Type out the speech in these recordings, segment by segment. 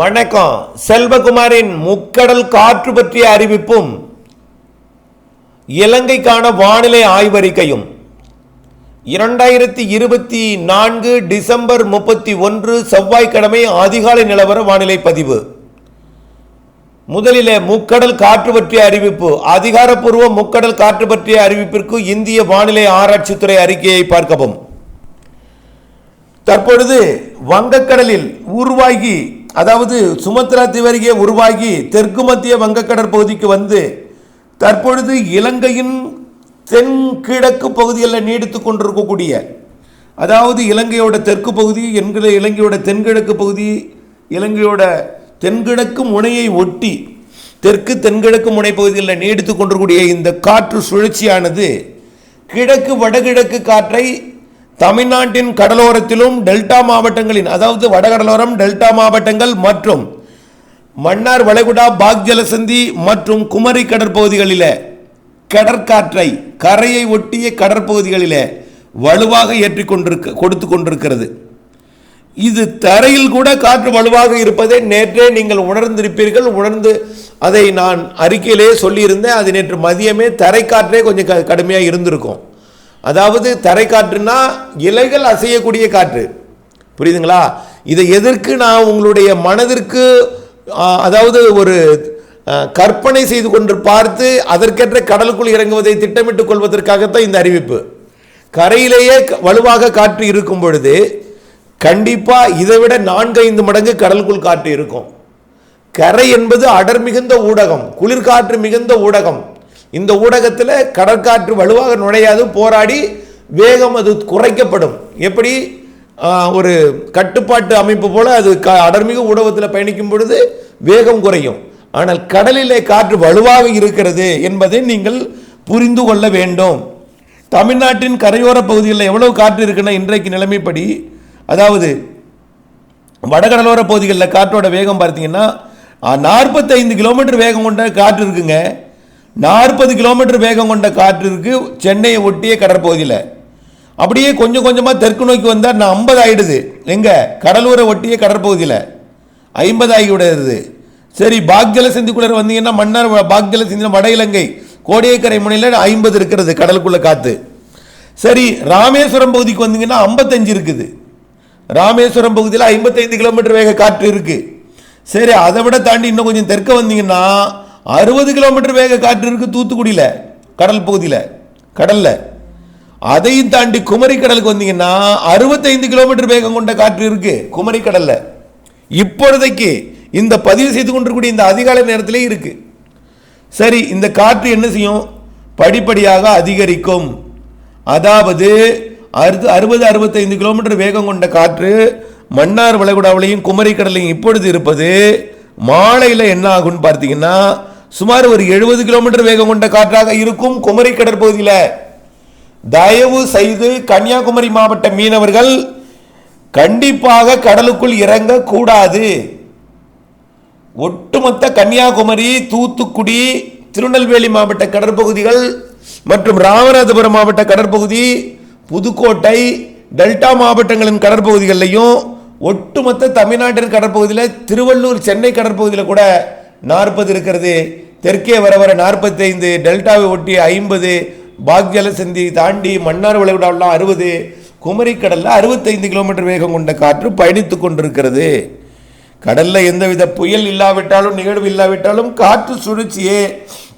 வணக்கம். செல்வகுமாரின் முக்கடல் காற்று பற்றிய அறிவிப்பும் இலங்கைக்கான வானிலை ஆய்வறிக்கையும். இரண்டாயிரத்தி இருபத்தி நான்கு டிசம்பர் முப்பத்தி ஒன்று செவ்வாய்க்கிழமை அதிகாலை நிலவர வானிலை பதிவு. முதலிலே முக்கடல் காற்று பற்றிய அறிவிப்பு. அதிகாரப்பூர்வ முக்கடல் காற்று பற்றிய அறிவிப்பிற்கு இந்திய வானிலை ஆராய்ச்சித்துறை அறிக்கையை பார்க்கவும். தற்பொழுது வங்கக்கடலில் உருவாகி அதாவது சுமத்ரா திவரியை உருவாகி தெற்கு மத்திய வங்கக்கடற் பகுதிக்கு வந்து தற்பொழுது இலங்கையின் தென்கிழக்கு பகுதிகளில் நீடித்து கொண்டிருக்கக்கூடிய அதாவது இலங்கையோட தெற்கு பகுதி என்கிற இலங்கையோட தென்கிழக்கு பகுதி இலங்கையோட தென்கிழக்கு முனையை ஒட்டி தெற்கு தென்கிழக்கு முனை பகுதிகளில் நீடித்து கொண்டிருக்கூடிய இந்த காற்று சுழற்சியானது கிழக்கு வடகிழக்கு காற்றை தமிழ்நாட்டின் கடலோரத்திலும் டெல்டா மாவட்டங்களின் அதாவது வடகடலோரம் டெல்டா மாவட்டங்கள் மற்றும் மன்னார் வளைகுடா பாக் ஜலசந்தி மற்றும் குமரி கடற்பகுதிகளில் கடற்காற்றை கரையை ஒட்டிய கடற்பகுதிகளில் வலுவாக ஏற்றி கொண்டிருக்க கொடுத்து கொண்டிருக்கிறது. இது தரையில் கூட காற்று வலுவாக இருப்பதை நேற்றே நீங்கள் உணர்ந்திருப்பீர்கள். உணர்ந்து அதை நான் அறிக்கையிலே சொல்லியிருந்தேன். அது நேற்று மதியமே தரைக்காற்றே கொஞ்சம் க கடுமையாக இருந்திருக்கும். அதாவது தரை காற்றுனா இலைகள் அசையக்கூடிய காற்று. புரியுதுங்களா? இதை எதற்கு நான் உங்களுடைய மனதிற்கு அதாவது ஒரு கற்பனை செய்து கொண்டு பார்த்து அதற்கேற்ற கடலுக்குள் இறங்குவதை திட்டமிட்டுக் கொள்வதற்காகத்தான் இந்த அறிவிப்பு. கரையிலேயே க- வலுவாக காற்று இருக்கும் பொழுது கண்டிப்பாக இதை விட நான்கு ஐந்து மடங்கு கடலுக்குள் காற்று இருக்கும். கரை என்பது அடர் மிகுந்த ஊடகம் குளிர்காற்று மிகுந்த ஊடகம். இந்த ஊடகத்தில் கடற்காற்று வலுவாக நுழையாது போராடி வேகம் அது குறைக்கப்படும். எப்படி? ஒரு கட்டுப்பாட்டு அமைப்பு போல அது க அடர்மிகு ஊடகத்தில் பயணிக்கும் பொழுது வேகம் குறையும். ஆனால் கடலிலே காற்று வலுவாக இருக்கிறது என்பதை நீங்கள் புரிந்து கொள்ள வேண்டும். தமிழ்நாட்டின் கரையோர பகுதிகளில் எவ்வளவு காற்று இருக்குன்னா இன்றைக்கு நிலைமைப்படி அதாவது வடகடலோர பகுதிகளில் காற்றோட வேகம் பார்த்தீங்கன்னா நாற்பத்தைந்து கிலோமீட்டர் வேகம் கொண்ட காற்று இருக்குங்க. நாற்பது கிலோமீட்டர் வேகம் கொண்ட காற்று இருக்குது சென்னையை ஒட்டிய கடற்பகுதியில். அப்படியே கொஞ்சம் கொஞ்சமாக தெற்கு நோக்கி வந்தால் நான் ஐம்பது ஆகிடுது எங்கே? கடலூரை ஒட்டிய கடற்பகுதியில். ஐம்பது ஆகி விடுறது சரி பாக்ஜல ஜலசந்திக்குள்ள வந்தீங்கன்னா மன்னர் பாக்ஜல சிந்து வட இலங்கை. கோடியக்கரை முனையில் ஐம்பது இருக்கிறது கடலுக்குள்ளே காற்று சரி ராமேஸ்வரம் பகுதிக்கு வந்தீங்கன்னா ஐம்பத்தஞ்சு இருக்குது. ராமேஸ்வரம் பகுதியில் ஐம்பத்தைந்து கிலோமீட்டர் வேக காற்று இருக்குது சரி அதை விட தாண்டி இன்னும் கொஞ்சம் தெற்க வந்தீங்கன்னா அறுபது கிலோமீட்டர் வேக காற்று இருக்கு தூத்துக்குடியில் கடல் பகுதியில் கடல்ல. அதையும் தாண்டி குமரி கடலுக்கு வந்தீங்கன்னா அறுபத்தைந்து கிலோமீட்டர் வேகம் கொண்ட காற்று இருக்கு குமரி கடல்ல இப்பொழுதைக்கு இந்த பதிவு செய்து கொண்டிருக்கூடிய இந்த அதிகாலை நேரத்திலே இருக்கு. சரி இந்த காற்று என்ன செய்யும்? படிப்படியாக அதிகரிக்கும். அதாவது அறுபது அறுபது அறுபத்தைந்து கிலோமீட்டர் வேகம் கொண்ட காற்று மன்னார் வளைகுடாவிலையும் குமரி கடலையும் இப்பொழுது இருப்பது மாலையில் என்ன ஆகும்னு பார்த்தீங்கன்னா சுமார் ஒரு எழுபது கிலோமீட்டர் வேகம் கொண்ட காற்றாக இருக்கும் குமரி கடற்பகுதியில் தயவு செய்து கன்னியாகுமரி மாவட்ட மீனவர்கள் கண்டிப்பாக கடலுக்குள் இறங்க கூடாது ஒட்டுமொத்த கன்னியாகுமரி தூத்துக்குடி திருநெல்வேலி மாவட்ட கடற்பகுதிகள் மற்றும் ராமநாதபுரம் மாவட்ட கடற்பகுதி புதுக்கோட்டை டெல்டா மாவட்டங்களின் கடற்பகுதிகளிலையும் ஒட்டுமொத்த தமிழ்நாட்டின் கடற்பகுதியில் திருவள்ளூர் சென்னை கடற்பகுதியில் கூட நாற்பது இருக்கிறது. தெற்கே வர வர நாற்பத்தைந்து டெல்டாவை ஒட்டி ஐம்பது பாக் ஜலசந்தி தாண்டி மன்னார் விளைவிடாலாம் அறுபது குமரி கடலில் அறுபத்தைந்து கிலோமீட்டர் வேகம் கொண்ட காற்று பயணித்து கொண்டிருக்கிறது. கடலில் எந்தவித புயல் இல்லாவிட்டாலும் நிகழ்வு இல்லாவிட்டாலும் காற்று சுழற்சியே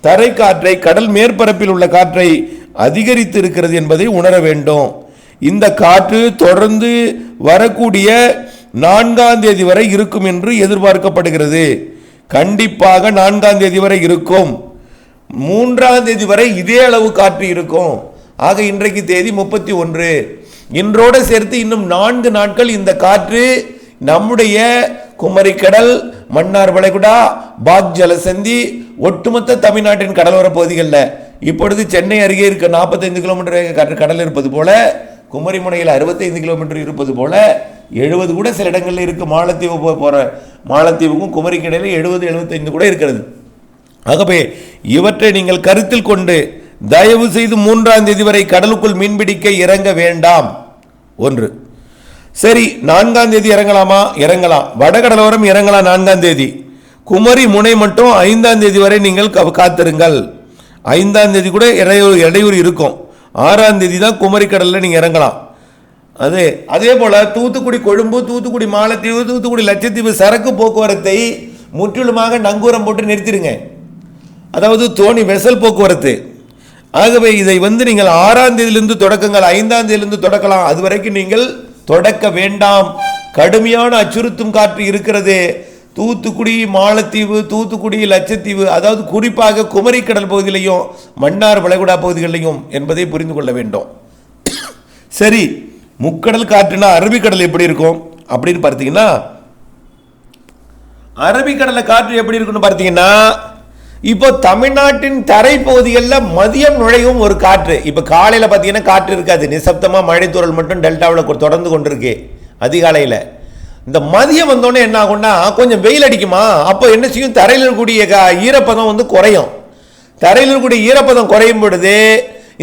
தரை காற்றை கடல் மேற்பரப்பில் உள்ள காற்றை அதிகரித்து இருக்கிறது என்பதை உணர வேண்டும். இந்த காற்று தொடர்ந்து வரக்கூடிய நான்காம் தேதி வரை இருக்கும் என்று எதிர்பார்க்கப்படுகிறது. கண்டிப்பாக நான்காம் தேதி வரை இருக்கும். மூன்றாம் தேதி வரை இதே அளவு காற்று இருக்கும். ஆக இன்றைக்கு தேதி முப்பத்தி ஒன்று. இன்றோடு சேர்த்து இன்னும் நான்கு நாட்கள் இந்த காற்று நம்முடைய குமரிக்கடல் மன்னார் வளைகுடா பாக் ஜலசந்தி ஒட்டுமொத்த தமிழ்நாட்டின் கடலோர பகுதிகளில். இப்பொழுது சென்னை அருகே இருக்க நாற்பத்தைந்து கிலோமீட்டர் காற்று கடல் இருப்பது போல குமரி முனையில் அறுபத்தைந்து கிலோமீட்டர் இருப்பது போல எழுபது கூட சில இடங்களில் இருக்குது மாலத்தீவு போகிற மாலத்தீவுக்கும் குமரிக்கு இடையில் எழுபது எழுபத்தைந்து கூட இருக்கிறது. ஆகவே இவற்றை நீங்கள் கருத்தில் கொண்டு தயவு செய்து மூன்றாம் தேதி வரை கடலுக்குள் மீன்பிடிக்க இறங்க வேண்டாம். ஒன்று. சரி நான்காம் தேதி இறங்கலாமா? இறங்கலாம். வடகடலோரம் இறங்கலாம் நான்காம் தேதி. குமரி முனை மட்டும் ஐந்தாம் தேதி வரை நீங்கள் காத்திருங்கள். ஐந்தாம் தேதி கூட இடையூறு இடையூறு இருக்கும். ஆறாம் தேதி தான் குமரி கடலில் நீங்கள் இறங்கலாம். அது அதே போல் தூத்துக்குடி கொழும்பு தூத்துக்குடி மாலத்தீவு தூத்துக்குடி லட்சத்தீவு சரக்கு போக்குவரத்தை முற்றிலுமாக நங்கூரம் போட்டு நிறுத்திடுங்க. அதாவது தோணி வெசல் போக்குவரத்து. ஆகவே இதை வந்து நீங்கள் ஆறாம் தேதியிலிருந்து தொடக்கங்கள் ஐந்தாம் தேதியிலிருந்து தொடக்கலாம். அது வரைக்கும் நீங்கள் தொடக்க வேண்டாம். கடுமையான அச்சுறுத்தும் காற்று இருக்கிறது. தூத்துக்குடி மாலத்தீவு தூத்துக்குடி லட்சத்தீவு அதாவது குறிப்பாக குமரிக்கடல் பகுதியிலையும் மன்னார் வளைகுடா பகுதிகளிலையும் என்பதை புரிந்து கொள்ள வேண்டும். சரி. முக்கடல் காற்றுனா அரபிக்கடல் எப்படி இருக்கும்? அப்படின்னு பார்த்தீங்கன்னா அரபிக்கடலில் காற்று எப்படி இருக்குன்னு பார்த்தீங்கன்னா இப்போ தமிழ்நாட்டின் தரைப்பகுதிகளில் மதியம் நுழையும் ஒரு காற்று. இப்போ காலையில் பார்த்தீங்கன்னா காற்று இருக்காது. நிசப்தமாக மழைத்தூரல் மட்டும் டெல்டாவில் தொடர்ந்து கொண்டிருக்கு அதிகாலையில். இந்த மதியம் வந்தோடனே என்ன ஆகும்னா கொஞ்சம் வெயில் அடிக்குமா? அப்போ என்ன செய்யும்? தரையில் இருக்கக்கூடிய ஈரப்பதம் வந்து குறையும். தரையில் இருக்கக்கூடிய ஈரப்பதம் குறையும் பொழுது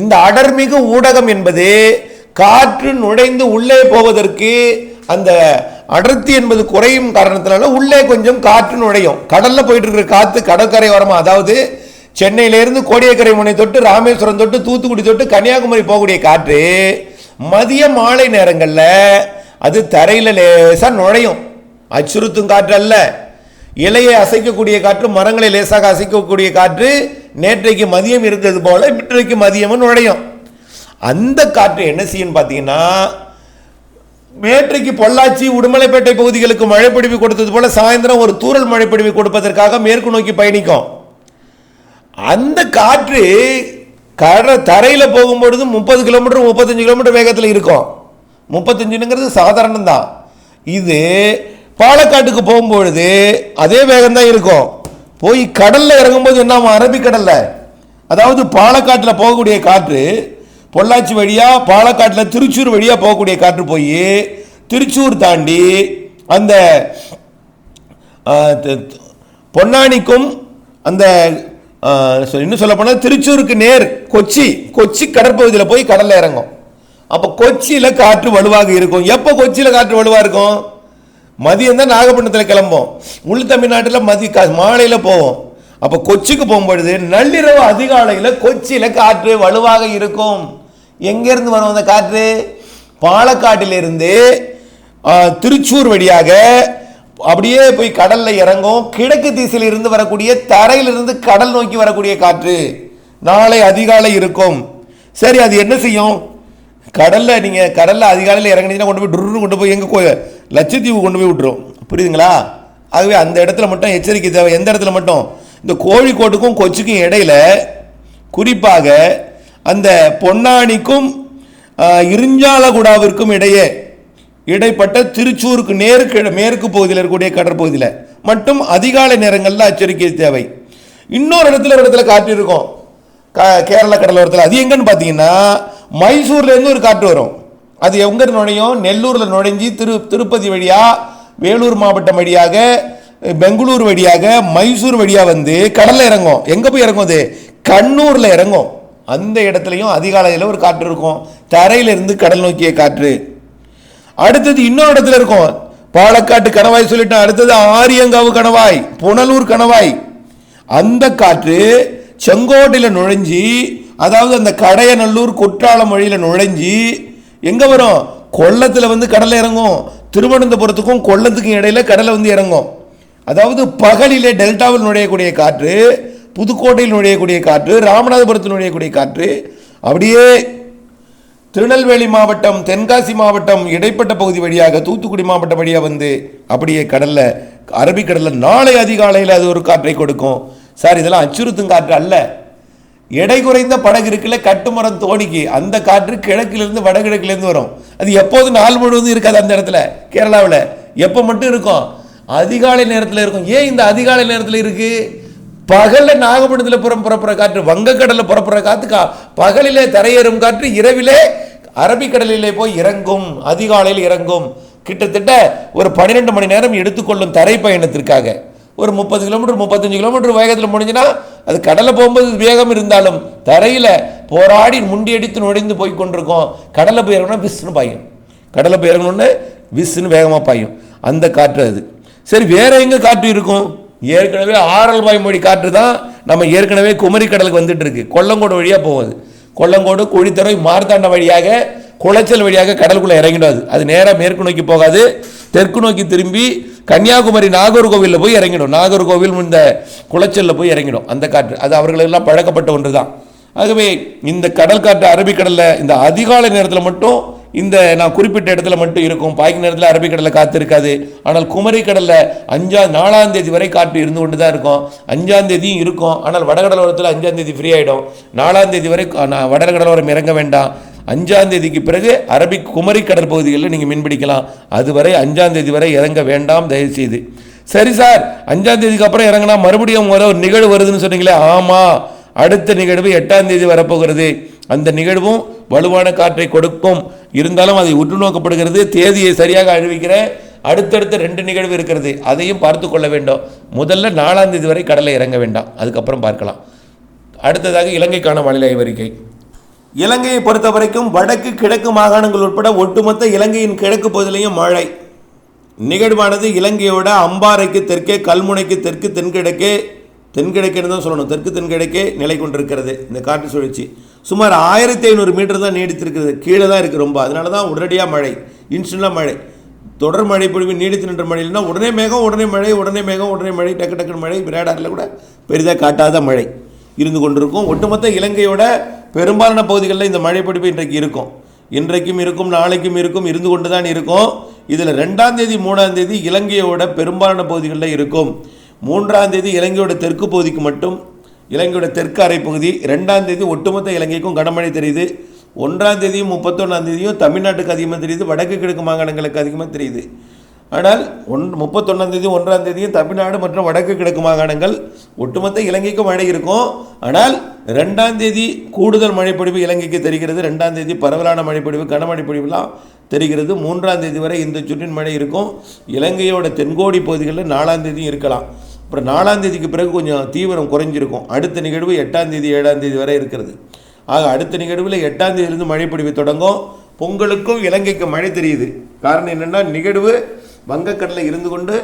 இந்த அடர்மிகு ஊடகம் என்பது காற்று நுழைந்து உள்ளே போவதற்கு அந்த அடர்த்தி என்பது குறையும் காரணத்தினால உள்ளே கொஞ்சம் காற்று நுழையும். கடல்ல போயிட்டு இருக்கிற காத்து கடற்கரை வரமா அதாவது சென்னையிலேருந்து கோடியக்கரை முனை தொட்டு ராமேஸ்வரம் தொட்டு தூத்துக்குடி தொட்டு கன்னியாகுமரி போகக்கூடிய காற்று மதிய மாலை நேரங்களில் அது தரையில் லேசாக நுழையும். அச்சுறுத்தும் காற்று அல்ல. இலையை அசைக்கக்கூடிய காற்று மரங்களை லேசாக அசைக்கக்கூடிய காற்று நேற்றைக்கு மதியம் இருந்தது போல இன்றைக்கு மதியமும் நுழையும். அந்த காற்று என்ன செய்யும் பார்த்தீங்கன்னா மேற்றைக்கு பொள்ளாச்சி உடுமலைப்பேட்டை பகுதிகளுக்கு மழைப்பிடிவு கொடுத்தது போல சாயந்தரம் ஒரு தூரல் மழைப்பிடிவு கொடுப்பதற்காக மேற்கு நோக்கி பயணிக்கும். அந்த காற்று கட தரையில் போகும்பொழுது முப்பது கிலோமீட்டர் முப்பத்தஞ்சு கிலோமீட்டர் வேகத்தில் இருக்கும். முப்பத்தஞ்சுங்கிறது சாதாரணம் தான் இது பாலக்காட்டுக்கு போகும்பொழுது அதே வேகம் தான் இருக்கும். போய் கடலில் இறங்கும்போது என்ன அரபிக்கடலில். அதாவது பாலக்காட்டில் போகக்கூடிய காற்று பொள்ளாச்சி வழியாக பாலக்காட்டில் திருச்சூர் வழியாக போகக்கூடிய காற்று போய் திருச்சூர் தாண்டி அந்த பொன்னானிக்கும் அந்த சொ- இன்னும் சொல்ல போனால் திருச்சூருக்கு நேர் கொச்சி கொச்சி கடற்பகுதியில் போய் கடலில் இறங்கும். அப்போ கொச்சியில் காற்று வலுவாக இருக்கும். எப்போ கொச்சியில் காற்று வலுவாக இருக்கும்? மதியம் தான் நாகப்பட்டினத்தில் கிளம்போம் உள் தமிழ்நாட்டில் மதிய மாலையில் போவோம். அப்போ கொச்சிக்கு போகும்பொழுது நள்ளிரவு அதிகாலையில் கொச்சியில் காற்று வலுவாக இருக்கும். எங்கேருந்து வரும் அந்த காற்று? பாலக்காட்டிலிருந்து திருச்சூர் வழியாக அப்படியே போய் கடலில் இறங்கும். கிழக்கு திசையில் இருந்து வரக்கூடிய தரையிலிருந்து கடல் நோக்கி வரக்கூடிய காற்று நாளை அதிகாலை இருக்கும். சரி அது என்ன செய்யும்? கடலில் நீங்கள் கடலில் அதிகாலையில் இறங்கினீங்கன்னா கொண்டு போய் டுர்னு கொண்டு போய் எங்கே கோ லட்சத்தீவு கொண்டு போய் விட்டுரும். புரியுதுங்களா? ஆகவே அந்த இடத்துல மட்டும் எச்சரிக்கை தேவை. எந்த இடத்துல மட்டும்? இந்த கோழிக்கோட்டுக்கும் கொச்சிக்கும் இடையில குறிப்பாக அந்த பொன்னானிக்கும் இருஞ்சாலகுடாவிற்கும் இடையே இடைப்பட்ட திருச்சூருக்கு நேருக்கு மேற்கு பகுதியில் இருக்கக்கூடிய கடற்பகுதியில். மட்டும் அதிகாலை நேரங்களில் எச்சரிக்கை தேவை. இன்னொரு இடத்துல ஒரு இடத்துல காற்று இருக்கும். க- கேரள கடலோரத்தில். அது எங்கன்னு பார்த்தீங்கன்னா மைசூர்லேருந்து ஒரு காற்று வரும். அது எங்க நுழையும்? நெல்லூரில் நுழைஞ்சி திரு திருப்பதி வழியாக வேலூர் மாவட்டம் வழியாக பெங்களூர் வழியாக மைசூர் வழியாக வந்து கடலில் இறங்கும். எங்கே போய் இறங்கும் அது? கண்ணூரில் இறங்கும். அந்த இடத்துலையும் அதிகாலையில் ஒரு காற்று இருக்கும். தரையிலிருந்து கடல் நோக்கிய காற்று. அடுத்தது இன்னொரு இடத்துல இருக்கும். பாலக்காட்டு கணவாய் சொல்லிட்டேன் அடுத்தது ஆரியங்காவு கணவாய் புனலூர் கணவாய். அந்த காற்று செங்கோட்டையில் நுழைஞ்சி அதாவது அந்த கடையநல்லூர் குற்றாலம் வழியில் நுழைஞ்சி எங்கே வரும்? கொல்லத்தில் வந்து கடலில் இறங்கும். திருவனந்தபுரத்துக்கும் கொள்ளத்துக்கும் இடையில கடலை வந்து இறங்கும். அதாவது பகலிலே டெல்டாவில் நுழையக்கூடிய காற்று புதுக்கோட்டையில் நுழையக்கூடிய காற்று ராமநாதபுரத்தில் நுழையக்கூடிய காற்று அப்படியே திருநெல்வேலி மாவட்டம் தென்காசி மாவட்டம் இடைப்பட்ட பகுதி வழியாக தூத்துக்குடி மாவட்டம் வழியாக வந்து அப்படியே கடலில் அரபிக்கடலில் நாளை அதிகாலையில் அது ஒரு காற்றை கொடுக்கும். சார் இதெல்லாம் அச்சுறுத்தும் காற்று அல்ல. எடை குறைந்த படகு இருக்குல்ல கட்டுமரம் தோணிக்கு அந்த காற்று கிழக்கிலிருந்து வடகிழக்கிலேருந்து வரும். அது எப்போதும் நாள் முழுவதும் இருக்காது அந்த இடத்துல கேரளாவில். எப்போ மட்டும் இருக்கும்? அதிகாலை நேரத்தில் இருக்கும். ஏன் இந்த அதிகாலை நேரத்தில் இருக்குது பகலில் நாகப்பட்டினத்தில் புறம் புறப்புற காற்று வங்கக்கடலில் புறப்புற காற்று கா பகலிலே தரையேறும் காற்று இரவிலே அரபிக்கடலிலே போய் இறங்கும் அதிகாலையில் இறங்கும். கிட்டத்தட்ட ஒரு பன்னிரெண்டு மணி நேரம் எடுத்துக்கொள்ளும் தரை பயணத்திற்காக. ஒரு முப்பது கிலோமீட்டர் முப்பத்தஞ்சு கிலோமீட்டர் வேகத்தில் முடிஞ்சுன்னா அது கடலை போகும்போது வேகம் இருந்தாலும் தரையில் போராடி முண்டி அடித்து நுழைந்து போய் கொண்டிருக்கோம். கடலை போய் இறங்கணும் பிஸ்னு பாயும். கடலை போய் இறங்கணுன்னு விஸ்ன்னு வேகமாக பாயும். அந்த காற்று அது. சரி வேற எங்கே காற்று இருக்கும்? ஏற்கனவே ஆரல் வாய்மொழி காற்று தான் நம்ம ஏற்கனவே குமரி கடலுக்கு வந்துட்டு இருக்கு. கொல்லங்கோடு வழியாக போகுது. கொல்லங்கோடு குழித்துறை மார்த்தாண்ட வழியாக குளச்சல் வழியாக கடலுக்குள்ளே இறங்கிடும் அது அது நேராக மேற்கு நோக்கி போகாது. தெற்கு நோக்கி திரும்பி கன்னியாகுமரி நாகர்கோவிலில் போய் இறங்கிடும். நாகர்கோவில் இந்த குளச்சலில் போய் இறங்கிடும் அந்த காற்று. அது அவர்களெல்லாம் பழக்கப்பட்ட ஒன்று தான் ஆகவே இந்த கடல் காற்று அரபிக்கடலில் இந்த அதிகாலை நேரத்தில் மட்டும் இந்த நான் குறிப்பிட்ட இடத்துல மட்டும் இருக்கும். பாய்க்கு நேரத்தில் அரபிக்கடலில் காற்று இருக்காது. ஆனால் குமரி கடலில் அஞ்சா நாலாம் தேதி வரை காற்று இருந்து கொண்டு தான் இருக்கும். அஞ்சாம் தேதியும் இருக்கும். ஆனால் வடகடலோரத்தில் அஞ்சாம் தேதி ஃப்ரீ ஆகிடும் நாலாம் தேதி வரை கா- நான் வடகடலோரம் இறங்க வேண்டாம். அஞ்சாம் தேதிக்கு பிறகு அரபிக் குமரி கடல் பகுதிகளில் நீங்கள் மீன்பிடிக்கலாம் அதுவரை அஞ்சாம் தேதி வரை இறங்க வேண்டாம் தயவுசெய்து. சரி சார் அஞ்சாம் தேதிக்கு அப்புறம் இறங்கினா மறுபடியும் ஒரு நிகழ்வு வருதுன்னு சொன்னீங்களே? ஆமாம் அடுத்த நிகழ்வு எட்டாம் தேதி வரப்போகிறது. அந்த நிகழ்வும் வலுவான காற்றை கொடுக்கும். இருந்தாலும் அதை உற்று நோக்கப்படுகிறது தேதியை சரியாக அறிவிக்கிற அடுத்தடுத்த ரெண்டு நிகழ்வு இருக்கிறது. அதையும் பார்த்து கொள்ள வேண்டும். முதல்ல நாலாம் தேதி வரை கடலை இறங்க வேண்டாம். அதுக்கப்புறம் பார்க்கலாம். அடுத்ததாக இலங்கைக்கான வானிலை அறிக்கை இலங்கையை பொறுத்த வரைக்கும் வடக்கு கிழக்கு மாகாணங்கள் உட்பட ஒட்டுமொத்த இலங்கையின் கிழக்கு பகுதியிலையும் மழை. நிகழ்வானது இலங்கையோட அம்பாறைக்கு தெற்கே கல்முனைக்கு தெற்கு தென்கிழக்கே தென்கிழக்கேன்னு தான் சொல்லணும். தெற்கு தென்கிழக்கே நிலை கொண்டிருக்கிறது. இந்த காற்று சுழற்சி. சுமார் ஆயிரத்தி ஐநூறு மீட்டர் தான் நீடித்திருக்கிறது. கீழே தான் இருக்குது ரொம்ப. அதனால தான் உடனடியாக மழை. இன்ஸ்டன்டாக மழை. தொடர் மழை பொழிவு நீடித்து நின்ற மழையில்னா உடனே மேகம் உடனே மழை உடனே மேகம் உடனே மழை டக்கு டக்குன்னு மழை. ரேடாரில் கூட பெரிதாக காட்டாத மழை இருந்து கொண்டிருக்கும். ஒட்டுமொத்த இலங்கையோட பெரும்பாலான பகுதிகளில் இந்த மழை பொழிவு இன்றைக்கு இருக்கும். இன்றைக்கும் இருக்கும் நாளைக்கும் இருக்கும் இருந்து கொண்டு தான் இருக்கும். இதில் ரெண்டாம் தேதி மூணாம் தேதி இலங்கையோட பெரும்பாலான பகுதிகளில் இருக்கும். மூன்றாம் தேதி இலங்கையோட தெற்கு பகுதிக்கு மட்டும் இலங்கையோட தெற்கு அரைப்பகுதி பகுதி ரெண்டாம் தேதி ஒட்டுமொத்த இலங்கைக்கும் கனமழை தெரியுது. ஒன்றாம் தேதியும் முப்பத்தொன்னாம் தேதியும் தமிழ்நாட்டுக்கு அதிகமாக தெரியுது வடக்கு கிழக்கு மாகாணங்களுக்கு அதிகமாக தெரியுது. ஆனால் ஒன் முப்பத்தொன்னாம் தேதி ஒன்றாம் தேதியும் தமிழ்நாடு மற்றும் வடக்கு கிழக்கு மாகாணங்கள் ஒட்டுமொத்த இலங்கைக்கும் மழை இருக்கும். ஆனால் ரெண்டாம் தேதி கூடுதல் மழைப்பொழிவு இலங்கைக்கு தெரிகிறது. ரெண்டாம் தேதி பரவலான மழைப்பொழிவு கனமழை பொழிவுலாம் தெரிகிறது. மூன்றாம் தேதி வரை இந்த சுற்றின் மழை இருக்கும். இலங்கையோட தென்கோடி பகுதிகளில் நாலாம் தேதியும் இருக்கலாம். அப்புறம் நாலாம் தேதிக்கு பிறகு கொஞ்சம் தீவிரம் குறைஞ்சிருக்கும். அடுத்த நிகழ்வு எட்டாம் தேதி ஏழாம் தேதி வரை இருக்கிறது. ஆக அடுத்த நிகழ்வில் எட்டாம் தேதியிலிருந்து மழை பொழிவு தொடங்கும். பொங்கலுக்கும் இலங்கைக்கு மழை தெரியுது. காரணம் என்னென்னா நிகழ்வு வங்கக்கடலில் இருந்து கொண்டு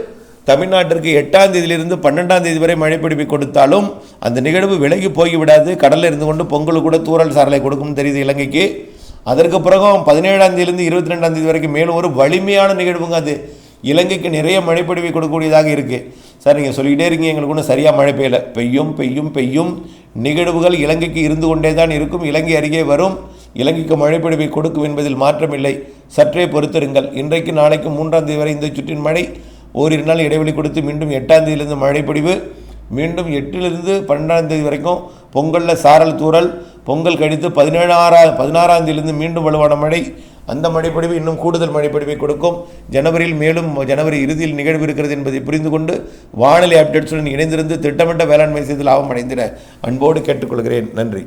தமிழ்நாட்டிற்கு எட்டாம் தேதியிலிருந்து பன்னெண்டாம் தேதி வரை மழை பிடிப்பு கொடுத்தாலும் அந்த நிகழ்வு விலகி போய்விடாது கடலில் இருந்து கொண்டு பொங்கல் கூட தூறல் சாரலை கொடுக்கும்னு தெரியுது இலங்கைக்கு. அதற்கு பிறகும் பதினேழாம் தேதியிலிருந்து இருபத்தி ரெண்டாம் தேதி வரைக்கும் மேலும் ஒரு வலிமையான நிகழ்வுங்க அது. இலங்கைக்கு நிறைய மழைப்பொழிவை கொடுக்கக்கூடியதாக இருக்குது சார் நீங்கள் சொல்லிக்கிட்டே இருக்கீங்க எங்களுக்கு ஒன்றும் சரியாக மழை பெய்யலை. பெய்யும் பெய்யும் பெய்யும். நிகழ்வுகள் இலங்கைக்கு இருந்து கொண்டே தான் இருக்கும். இலங்கை அருகே வரும். இலங்கைக்கு மழைப்பொழிவை கொடுக்கும் என்பதில் மாற்றமில்லை. சற்றே பொறுத்திருங்கள். இன்றைக்கு நாளைக்கு மூன்றாம் தேதி வரை இந்த சுற்றின் மழை ஓரிரு நாள் இடைவெளி கொடுத்து மீண்டும் எட்டாம் தேதியிலிருந்து மழைப்பொழிவு. மீண்டும் எட்டிலிருந்து பன்னெண்டாம் தேதி வரைக்கும் பொங்கலில் சாரல் தூறல் பொங்கல் கழித்து பதினேழாறாம் பதினாறாம் தேதியிலிருந்து மீண்டும் வலுவான மழை. அந்த மழைப்பொழிவு இன்னும் கூடுதல் மழைப்பொழிவை கொடுக்கும். ஜனவரியில் மேலும் ஜனவரி இறுதியில் நிகழ்வு இருக்கிறது என்பதை புரிந்து கொண்டு வானிலை அப்டேட்ஸுடன் இணைந்திருந்து திட்டமிட்ட வேளாண்மை செய்து லாபம் அடைந்திட அன்போடு கேட்டுக்கொள்கிறேன். நன்றி.